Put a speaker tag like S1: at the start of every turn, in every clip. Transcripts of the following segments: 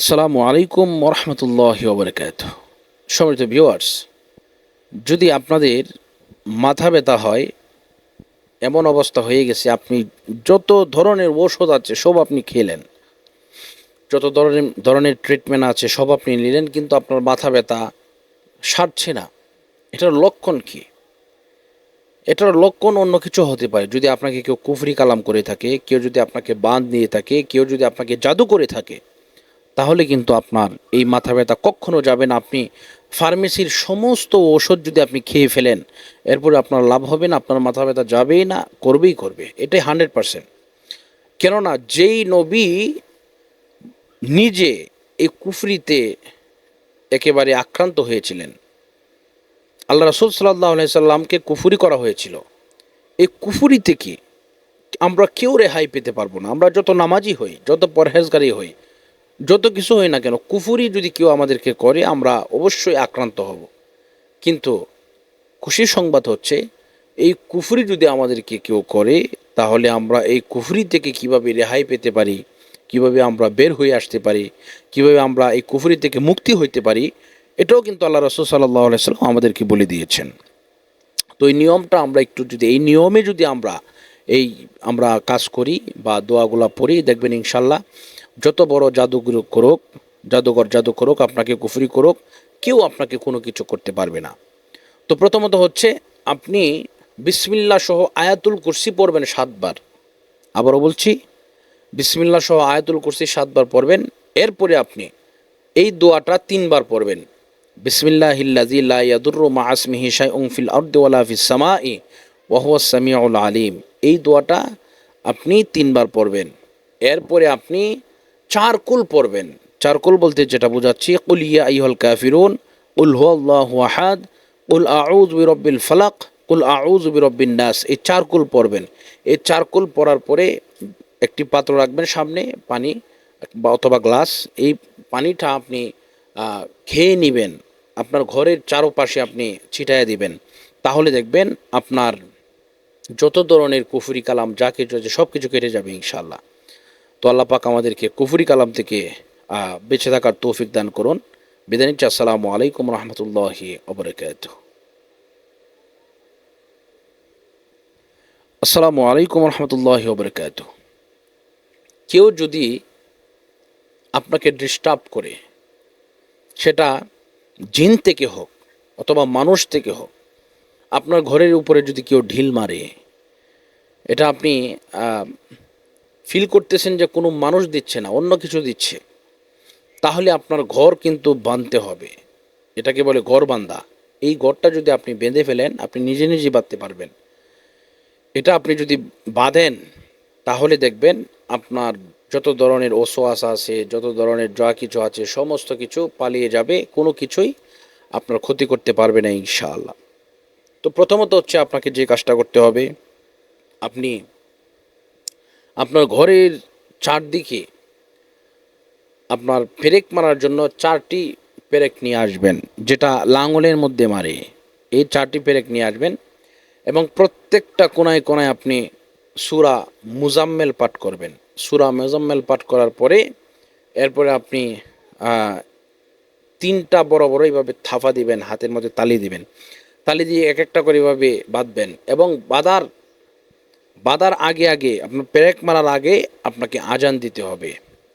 S1: আসসালামু আলাইকুম ওরহমতুল্লাহ ওবরকাত। সমৃদ্ধ ভিউয়ার্স যদি আপনাদের মাথা ব্যথা হয়, এমন অবস্থা হয়ে গেছে, আপনি যত ধরনের ওষুধ আছে, সব আপনি খেলেন যত ধরনের ধরনের ট্রিটমেন্ট আছে, সব আপনি নিলেন, কিন্তু আপনার মাথা ব্যথা সারছে না। এটার লক্ষণ কি? এটার লক্ষণ অন্য কিছু হতে পারে। যদি আপনাকে কেউ কুফরি কালাম করে থাকে, কেউ যদি আপনাকে বাঁধ নিয়ে থাকে, কেউ যদি আপনাকে জাদু করে থাকে তাহলে কিন্তু আপনার এই মাথা ব্যথা কখনো যাবে না। আপনি ফার্মেসির সমস্ত ওষুধ যদি আপনি খেয়ে ফেলেন, এরপরে আপনার লাভ হবে না, আপনার মাথা ব্যথা যাবেই না, করবেই করবে। এটাই হান্ড্রেড পারসেন্ট। কেননা যেই নবী নিজে এই কুফরিতে একেবারে আক্রান্ত হয়েছিলেন, আল্লাহ রসুল সাল্লাহ সাল্লামকে কুফুরি করা হয়েছিল। এই কুফুরি থেকে আমরা কেউ রেহাই পেতে পারব না? আমরা যত নামাজি হই, যত পরহেজগারি হই যত কিছু হয় না কেন, কুফুরি যদি কেউ আমাদেরকে করে, আমরা অবশ্যই আক্রান্ত হব। কিন্তু খুশির সংবাদ হচ্ছে, এই কুফুরি যদি আমাদেরকে কেউ করে, তাহলে আমরা এই কুফুরি থেকে কীভাবে রেহাই পেতে পারি, কীভাবে আমরা বের হয়ে আসতে পারি, কীভাবে আমরা এই কুফুরি থেকে মুক্তি হইতে পারি, এটাও কিন্তু আল্লাহ রসুল সাল্লাহ সাল্লাম আমাদেরকে বলে দিয়েছেন। তো এই নিয়মটা আমরা একটু যদি, এই নিয়মে যদি আমরা এই, আমরা কাজ করি বা দোয়াগুলা পড়ি, দেখবেন ইনশাল্লাহ যত বড় জাদুগুরু করুক, জাদুঘর জাদু করুক, আপনাকে কুফরি করুক, কেউ আপনাকে কোনো কিছু করতে পারবে না। তো প্রথমত হচ্ছে, আপনি বিসমিল্লা সহ আয়াতুল কুরসি পড়বেন সাতবার। আবারও বলছি বিসমিল্লা সহ আয়াতুল কুরসি সাতবার পড়বেন। এরপরে আপনি এই দোয়াটা তিনবার পড়বেন। বিসমিল্লাহ হিল্লাজি লা ইয়াদুররু মা আসমিহি শাইউন ফিল আরদি ওয়ালা ফিস সামাই, ওয়া হুয়াস সামিউল আলিম। এই দোয়াটা আপনি তিনবার পড়বেন। এরপরে আপনি চারকুল পড়বেন। চারকুল বলতে যেটা বোঝাচ্ছি, কুল ইয়া আইহল কাফিরুন উল হুয়াল্লাহু আহাদ উল আউযু বিরব্বিল ফালাক, কুল আউযু বিরব্বিন নাস। এই চারকুল পড়বেন। এই চারকুল পড়ার পরে একটি পাত্র রাখবেন সামনে, পানি বা অথবা গ্লাস। এই পানিটা আপনি খেয়ে নেবেন। আপনার ঘরের চারপাশে আপনি ছিটাইয়া দিবেন। তাহলে দেখবেন আপনার যত ধরনের কুফুরি কালাম, যা কিছু আছে সব কিছু কেটে যাবে ইনশাল্লাহ তো আল্লাহ পাক আমাদেরকে কুফুরি কালাম থেকে বেঁচে থাকার তৌফিক দান করুন। বিদায় নিচ্ছি, আসসালামু আলাইকুম রহমতুল্লাহি অবরাকাত আসসালামু আলাইকুম রহমতুল্লাহি অবরাকাত কেউ যদি আপনাকে ডিস্টার্ব করে, সেটা জিন থেকে হোক অথবা মানুষ থেকে হোক, আপনার ঘরের উপরে যদি কেউ ঢিল মারে, এটা আপনি ফিল করতেছেন যে কোনো মানুষ দিচ্ছে না, অন্য কিছু দিচ্ছে, তাহলে আপনার ঘর কিন্তু বাঁধতে হবে। এটাকে বলে ঘর বান্ধা এই ঘরটা যদি আপনি বেঁধে ফেলেন, আপনি নিজে নিজে বাঁধতে পারবেন। এটা আপনি যদি বাঁধেন, তাহলে দেখবেন আপনার যত ধরনের ওসোয়াস আছে, যত ধরনের যা কিছু আছে, সমস্ত কিছু পালিয়ে যাবে, কোনো কিছুই আপনার ক্ষতি করতে পারবে না ইনশাআল্লাহ। তো প্রথমত হচ্ছে আপনাকে যে কাজটা করতে হবে, আপনি আপনার ঘরের চারদিকে আপনার পেরেক মারার জন্য চারটি পেরেক নিয়ে আসবেন, যেটা লাঙলের মধ্যে মারে। এই চারটি পেরেক নিয়ে আসবেন এবং প্রত্যেকটা কোনায় কোনায় আপনি সুরা মুজাম্মেল পাঠ করবেন। সুরা মুজাম্মেল পাঠ করার পরে এরপরে আপনি তিনটা বড় বড় এইভাবে থাফা দিবেন, হাতের মধ্যে তালি দিবেন। তালি দিয়ে এক একটা করে এভাবে বাঁধবেন এবং বাঁধার বাঁধার আগে আগে, আপনার পেরেক মারার আগে আপনাকে আজান দিতে হবে।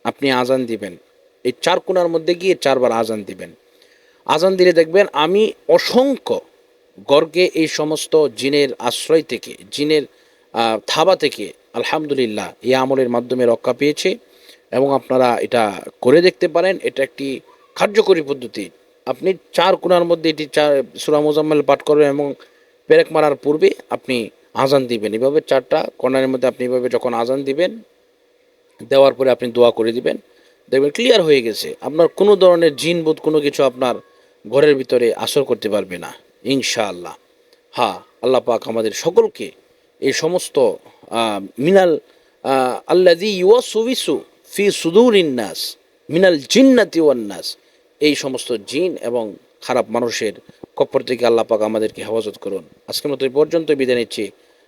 S1: আপনি আজান দিবেন। এই চার কোণার মধ্যে গিয়ে চারবার আজান দিবেন। আজান দিলে দেখবেন আমি অসংখ্য গর্গে এই সমস্ত জিনের আশ্রয় থেকে, জিনের থাবা থেকে আলহামদুলিল্লাহ এই আমলের মাধ্যমে রক্ষা পেয়েছে এবং আপনারা এটা করে দেখতে পারেন। এটা একটি কার্যকরী পদ্ধতি। আপনি চার কোণার মধ্যে এটি চার সুরা মোজাম্মেল পাঠ করবেন এবং পেরেক মারার পূর্বে আপনি আজান দিবেন। এভাবে চারটা কর্নারের মধ্যে আপনি এভাবে যখন আজান দিবেন, দেওয়ার পরে আপনি দোয়া করে দিবেন, দেখবেন ক্লিয়ার হয়ে গেছে। আপনার কোনো ধরনের জিন বোধ, কোনো কিছু আপনার ঘরের ভিতরে আসর করতে পারবে না, ইনশাআল্লাহ। হ্যাঁ আল্লাহ পাক আমাদের সকলকে এই সমস্ত মিনাল আল্লাদি ইউসুবিসু ফি সুদুর ইন্নাস মিনাল জিন্নাতি ওয়ান্নাস এই সমস্ত জিন এবং খারাপ মানুষের কপ্পর থেকে আল্লাহ পাক আমাদেরকে হেফাজত করুন। আজকের মতো এই পর্যন্ত বিদায় নিচ্ছি।